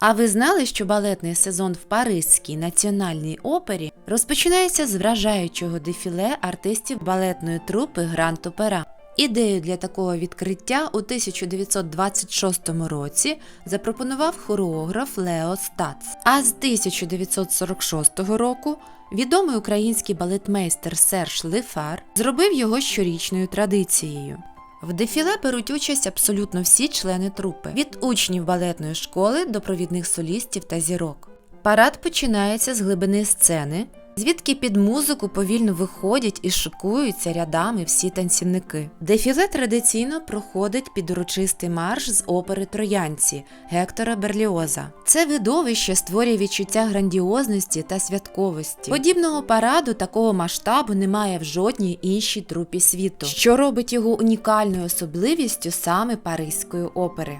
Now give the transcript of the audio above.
А ви знали, що балетний сезон в Паризькій національній опері розпочинається з вражаючого дефіле артистів балетної трупи Гранд Опера? Ідею для такого відкриття у 1926 році запропонував хореограф Лео Стац. А з 1946 року відомий український балетмейстер Серж Лефар зробив його щорічною традицією. В дефіле беруть участь абсолютно всі члени трупи від учнів балетної школи до провідних солістів та зірок. Парад починається з глибини сцени, звідки під музику повільно виходять і шикуються рядами всі танцівники. Дефіле традиційно проходить під урочистий марш з опери Троянці Гектора Берліоза. Це видовище створює відчуття грандіозності та святковості. Подібного параду такого масштабу немає в жодній іншій трупі світу, що робить його унікальною особливістю саме Паризької опери.